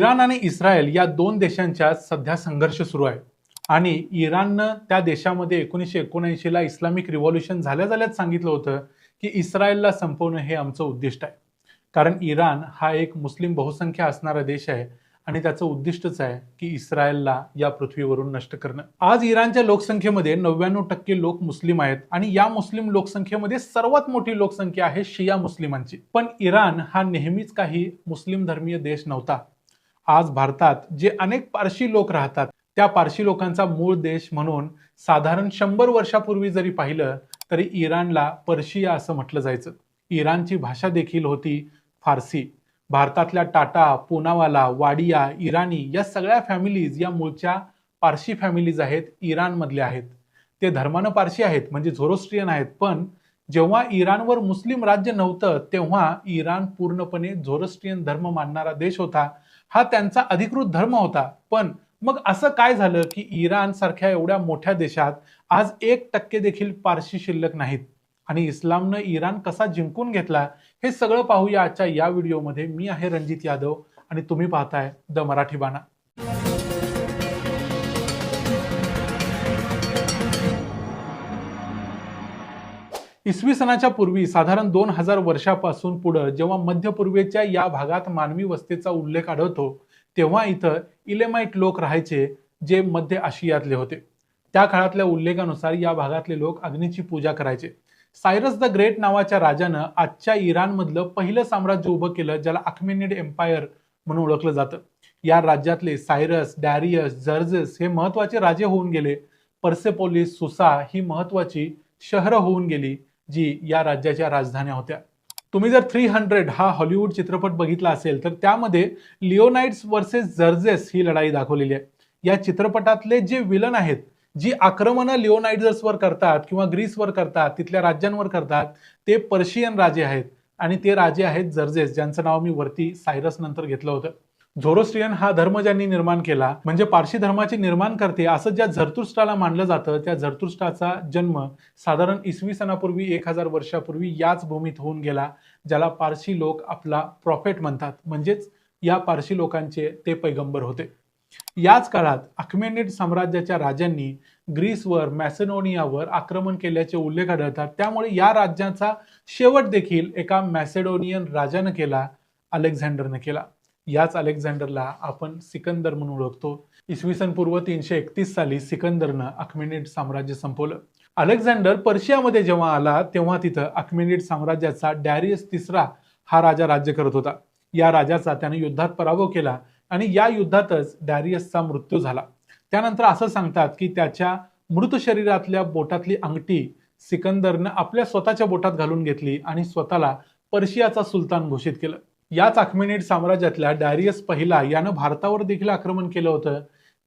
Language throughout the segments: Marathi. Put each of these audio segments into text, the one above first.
इराण आणि इस्रायल या दोन देशांच्या सध्या संघर्ष सुरू आहे. आणि इराणनं त्या देशामध्ये एकोणीसशे एकोणऐंशीला इस्लामिक रिव्हॉल्युशन झाल्या झाल्याच सांगितलं होतं की इस्रायलला संपवणं हे आमचं उद्दिष्ट आहे. कारण इराण हा एक मुस्लिम बहुसंख्या असणारा देश आहे आणि त्याचं उद्दिष्टच आहे की इस्रायलला या पृथ्वीवरून नष्ट करणं. आज इराणच्या लोकसंख्येमध्ये नव्याण्णव टक्के लोक मुस्लिम आहेत आणि या मुस्लिम लोकसंख्येमध्ये सर्वात मोठी लोकसंख्या आहे शिया मुस्लिमांची. पण इराण हा नेहमीच काही मुस्लिम धर्मीय देश नव्हता. आज भारतात जे अनेक पारशी लोक राहतात त्या पारशी लोकांचा मूळ देश म्हणून साधारण शंभर वर्षापूर्वी जरी पाहिलं तरी इराणला पर्शिया असं म्हटलं जायचं. इराणची भाषा देखील होती फारसी. भारतातल्या टाटा पुनावाला वाडिया इराणी या सगळ्या फॅमिलीज या मूळच्या पारशी फॅमिलीज आहेत इराणमधल्या आहेत. ते धर्मानं पारशी आहेत म्हणजे झोरोस्ट्रियन आहेत पण जेव्हा इराणवर मुस्लिम राज्य नव्हतं तेव्हा इराण पूर्णपणे झोरोस्ट्रियन धर्म मानणारा देश होता. हा त्यांचा अधिकृत धर्म होता. पण मग असं काय झालं की इराण सारख्या एवढ्या मोठ्या देशात आज एक टक्के देखील पारशी शिल्लक नाहीत? आणि इस्लामनं इराण कसा जिंकून घेतला? हे सगळं पाहूया आजच्या या व्हिडिओमध्ये. मी आहे रणजित यादव आणि तुम्ही पाहताय द मराठी बाणा. इसवी सणाच्या पूर्वी साधारण दोन हजार वर्षापासून पुढं जेव्हा मध्य पूर्वेच्या या भागात मानवी वस्तीचा उल्लेख आढळतो तेव्हा इथं इलेमाइट लोक राहायचे जे मध्य आशियातले होते. त्या काळातल्या उल्लेखानुसार या भागातले लोक अग्नीची पूजा करायचे. सायरस द ग्रेट नावाच्या राजानं आजच्या इराणमधलं पहिलं साम्राज्य उभं केलं ज्याला अखमेनिड एम्पायर म्हणून ओळखलं जातं. या राज्यातले सायरस डॅरियस जर्जेस हे महत्त्वाचे राजे होऊन गेले. पर्सेपोलिस सुसा ही महत्वाची शहरं होऊन गेली. जी या राज्याच्या राजधान्या होत्या. तुम्ही जर थ्री हंड्रेड हा हॉलिवूड चित्रपट बघितला असेल तर त्यामध्ये लिओनाइट्स वर्सेस जर्जेस ही लढाई दाखवलेली आहे. या चित्रपटातले जे विलन आहेत जी आक्रमणं लिओनाइट्सवर करतात किंवा ग्रीसवर करतात तिथल्या राज्यांवर करतात ते पर्शियन राजे आहेत. आणि ते राजे आहेत जर्जेस ज्यांचं नाव मी वरती सायरस नंतर घेतलं होतं. झोरोस्ट्रियन हा धर्म ज्यांनी निर्माण केला म्हणजे पारशी धर्माचे निर्माण करते असं ज्या झरतुष्टाला मानलं जातं त्या झरतुष्टाचा जन्म साधारण इसवी सणापूर्वी एक हजार वर्षापूर्वी याच भूमीत होऊन गेला ज्याला पारशी लोक आपला प्रॉफेट म्हणतात. म्हणजेच या पारशी लोकांचे ते पैगंबर होते. याच काळात अख्मेनिड साम्राज्याच्या राजांनी ग्रीसवर मॅसेडोनियावर आक्रमण केल्याचे उल्लेख आढळतात. त्यामुळे या राज्याचा शेवट देखील एका मॅसेडोनियन राजानं केला अलेक्झांडरने केला. याच अलेक्झांडरला आपण सिकंदर म्हणून ओळखतो. इसवी सन पूर्व तीनशे एकतीस साली सिकंदरनं अखमेनिड साम्राज्य संपवलं. अलेक्झांडर पर्शियामध्ये जेव्हा आला तेव्हा तिथं अखमेनिड साम्राज्याचा डॅरियस तिसरा हा राजा राज्य करत होता. या राजाचा त्याने युद्धात पराभव केला आणि या युद्धातच डॅरियसचा मृत्यू झाला. त्यानंतर असं सांगतात की त्याच्या मृत शरीरातल्या बोटातली अंगठी सिकंदरनं आपल्या स्वतःच्या बोटात घालून घेतली आणि स्वतःला पर्शियाचा सुलतान घोषित केलं. याच अखमेनिड साम्राज्यातल्या डॅरियस पहिला यानं भारतावर देखील आक्रमण केलं होतं.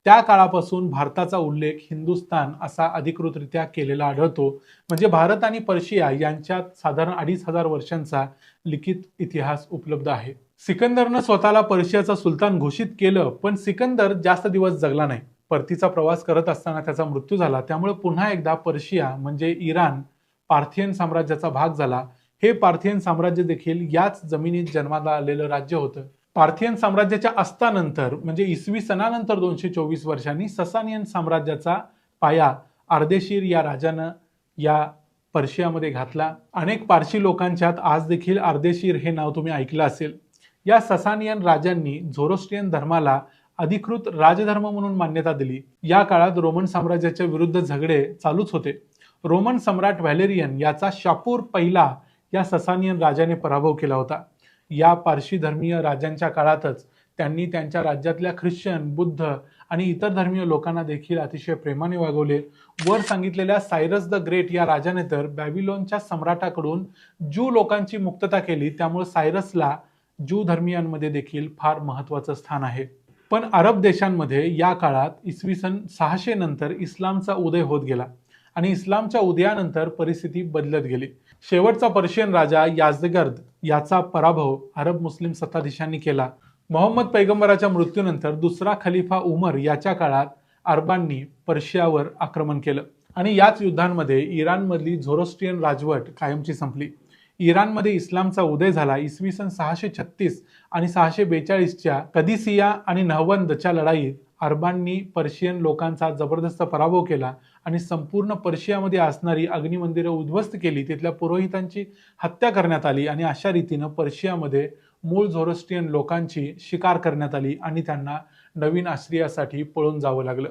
त्या काळापासून भारताचा उल्लेख हिंदुस्तान असा अधिकृतरित्या केलेला आढळतो. म्हणजे भारत आणि पर्शिया यांच्यात साधारण अडीच हजार वर्षांचा लिखित इतिहास उपलब्ध आहे. सिकंदरनं स्वतःला पर्शियाचा सुलतान घोषित केलं पण सिकंदर जास्त दिवस जगला नाही. परतीचा प्रवास करत असताना त्याचा मृत्यू झाला. त्यामुळे पुन्हा एकदा पर्शिया म्हणजे इराण पार्थियन साम्राज्याचा भाग झाला. हे पार्थियन साम्राज्य देखील याच जमिनीत जन्माला आलेलं राज्य होतं. पार्थियन साम्राज्याच्या अस्तानंतर म्हणजे इसवी सणानंतर दोनशे चोवीस वर्षांनी ससानियन साम्राज्याचा पाया अर्देशीर या राजानं या पर्शियामध्ये घातला. अनेक पारशी लोकांच्यात आज देखील अर्देशीर हे नाव तुम्ही ऐकलं असेल. या ससानियन राजांनी झोरोस्ट्रियन धर्माला अधिकृत राजधर्म म्हणून मान्यता दिली. या काळात रोमन साम्राज्याच्या विरुद्ध झगडे चालूच होते. रोमन सम्राट व्हॅलेरियन याचा शापूर पहिला या ससानियन राजाने पराभव केला होता. या पारशी धर्मीय राजांच्या काळातच त्यांनी त्यांच्या राज्यातल्या ख्रिश्चन बुद्ध आणि इतर धर्मीय लोकांना देखील अतिशय प्रेमाने वागवले. वर सांगितलेल्या सायरस द ग्रेट या राजाने तर बॅबिलोनच्या सम्राटाकडून ज्यू लोकांची मुक्तता केली. त्यामुळे सायरसला ज्यू धर्मियांमध्ये देखील फार महत्वाचं स्थान आहे. पण अरब देशांमध्ये या काळात इसवी सन सहाशे नंतर इस्लामचा उदय होत गेला. आणि इस्लामच्या उदयानंतर परिस्थिती बदलत गेली. शेवटचा पर्शियन राजा याजगर्द याचा पराभव अरब मुस्लिम सत्ताधीशांनी केला. मोहम्मद पैगंबराच्या मृत्यूनंतर दुसरा खलिफा उमर याच्या काळात अरबांनी पर्शियावर आक्रमण केलं आणि याच युद्धांमध्ये इराणमधली झोरोस्ट्रियन राजवट कायमची संपली. इराणमध्ये इस्लामचा उदय झाला इसवी सन सहाशे छत्तीस आणि सहाशे बेचाळीसच्या कदिसिया आणि नहवंदच्या लढाईत अरबांनी पर्शियन लोकांचा जबरदस्त पराभव केला आणि संपूर्ण पर्शियामध्ये असणारी अग्निमंदिरं उद्ध्वस्त केली. तिथल्या पुरोहितांची हत्या करण्यात आली आणि अशा रीतीनं पर्शियामध्ये मूळ झोरोस्ट्रियन लोकांची शिकार करण्यात आली आणि त्यांना नवीन आश्रयासाठी पळून जावं लागलं.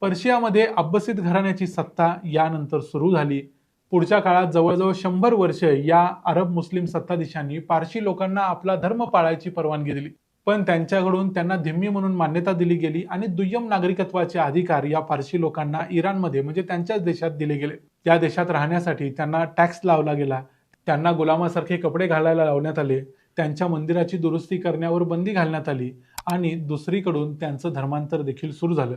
पर्शियामध्ये अब्बसीद घराण्याची सत्ता यानंतर सुरू झाली. पुढच्या काळात जवळजवळ शंभर वर्ष या अरब मुस्लिम सत्ताधीशांनी पारशी लोकांना आपला धर्म पाळायची परवानगी दिली. पण त्यांच्याकडून त्यांना धिम्मी म्हणून मान्यता दिली गेली आणि दुय्यम नागरिकत्वाचे अधिकार या पारशी लोकांना इराणमध्ये म्हणजे त्यांच्याच देशात दिले गेले. त्या देशात राहण्यासाठी त्यांना टॅक्स लावला गेला. त्यांना गुलामासारखे कपडे घालायला लावण्यात आले. त्यांच्या मंदिराची दुरुस्ती करण्यावर बंदी घालण्यात आली आणि दुसरीकडून त्यांचं धर्मांतर देखील सुरू झालं.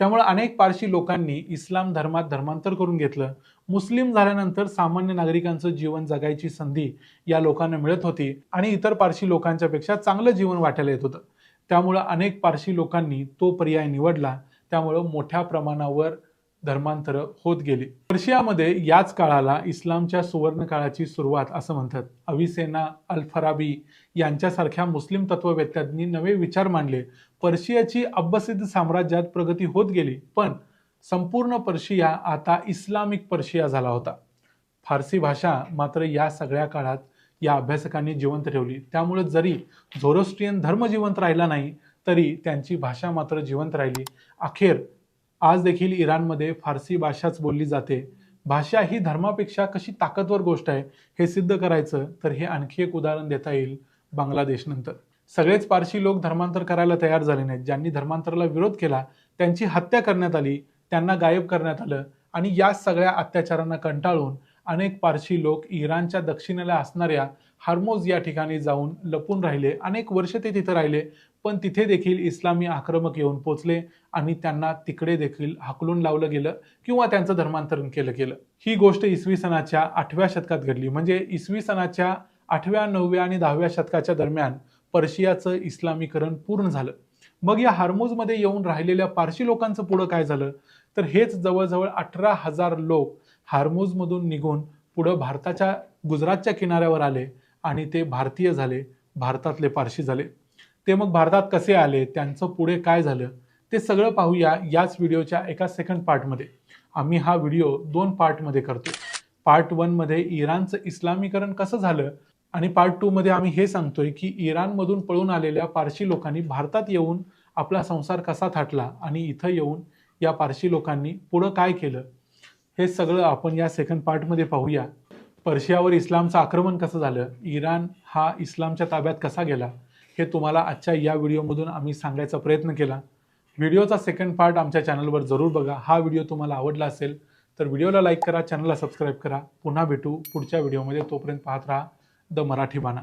त्यामुळे अनेक पारशी लोकांनी इस्लाम धर्मात धर्मांतर करून घेतलं. मुस्लिम झाल्यानंतर सामान्य नागरिकांचं जीवन जगायची संधी या लोकांना मिळत होती आणि इतर पारशी लोकांच्या पेक्षा चांगलं जीवन वाटायला येत होतं. त्यामुळं अनेक पारशी लोकांनी तो पर्याय निवडला. त्यामुळं मोठ्या प्रमाणावर धर्मांतर होत गेली. पर्शियामध्ये याच काळाला इस्लामच्या सुवर्ण काळाची सुरुवात असं म्हणतात. अविसेना अल फराबी यांच्यासारख्या मुस्लिम तत्ववेत्यांनी नवे विचार मांडले. पर्शियाची अब्बसिद्ध साम्राज्यात प्रगती होत गेली. पण संपूर्ण पर्शिया आता इस्लामिक पर्शिया झाला होता. फारसी भाषा मात्र या सगळ्या काळात या अभ्यासकांनी जिवंत ठेवली. त्यामुळे जरी झोरोस्ट्रियन धर्म जिवंत राहिला नाही तरी त्यांची भाषा मात्र जिवंत राहिली. अखेर आज देखील इराणमध्ये फारसी भाषाच बोलली जाते. भाषा ही धर्मापेक्षा कशी ताकदवर गोष्ट आहे हे सिद्ध करायचं तर हे आणखी एक उदाहरण देता येईल बांगलादेश नंतर. सगळेच पारशी लोक धर्मांतर करायला तयार झाले नाहीत. ज्यांनी धर्मांतराला विरोध केला त्यांची हत्या करण्यात आली त्यांना गायब करण्यात आलं आणि या सगळ्या अत्याचारांना कंटाळून अनेक पारशी लोक इराणच्या दक्षिणेला असणाऱ्या हार्मोज या ठिकाणी जाऊन लपून राहिले. अनेक वर्ष ते तिथे राहिले पण तिथे देखील इस्लामी आक्रमक येऊन पोचले आणि त्यांना तिकडे देखील हाकलून लावलं गेलं किंवा त्यांचं धर्मांतरण केलं गेलं. ही गोष्ट इसवी सनाच्या आठव्या शतकात घडली. म्हणजे इसवी सनाच्या आठव्या नवव्या आणि दहाव्या शतकाच्या दरम्यान पर्शियाचं इस्लामीकरण पूर्ण झालं. मग या हार्मोजमध्ये येऊन राहिलेल्या पारशी लोकांचं पुढं काय झालं? तर हेच जवळजवळ अठरा हजार लोक हार्मोजमधून निघून पुढं भारताच्या गुजरातच्या किनाऱ्यावर आले आणि ते भारतीय झाले भारतातले पारशी झाले. ते मग भारतात कसे आले? त्यांचं पुढे काय झालं? ते सगळं पाहूया याच व्हिडिओच्या एका सेकंड पार्टमध्ये आम्ही हा व्हिडिओ दोन पार्टमध्ये करतो. पार्ट वनमध्ये इराणचं इस्लामीकरण कसं झालं? आणि पार्ट टू मध्ये आम्ही हे सांगतोय की इराणमधून पळून आलेल्या पारशी लोकांनी भारतात येऊन आपला संसार कसा थाटला आणि इथं येऊन या पारशी लोकांनी पुढं काय केलं हे सगळं आपण या सेकंड पार्टमध्ये पाहूया. पर्शियावर इस्लामचं आक्रमण कसं झालं इराण हा इस्लामच्या ताब्यात कसा गेला हे तुम्हाला आजच्या या व्हिडिओमधून आम्ही सांगायचा प्रयत्न केला. व्हिडिओचा सेकंड पार्ट आमच्या चॅनलवर जरूर बघा. हा व्हिडिओ तुम्हाला आवडला असेल तर व्हिडिओला लाईक करा चॅनलला सबस्क्राईब करा. पुन्हा भेटू पुढच्या व्हिडिओमध्ये. तोपर्यंत पाहत राहा. द मराठी बाणा.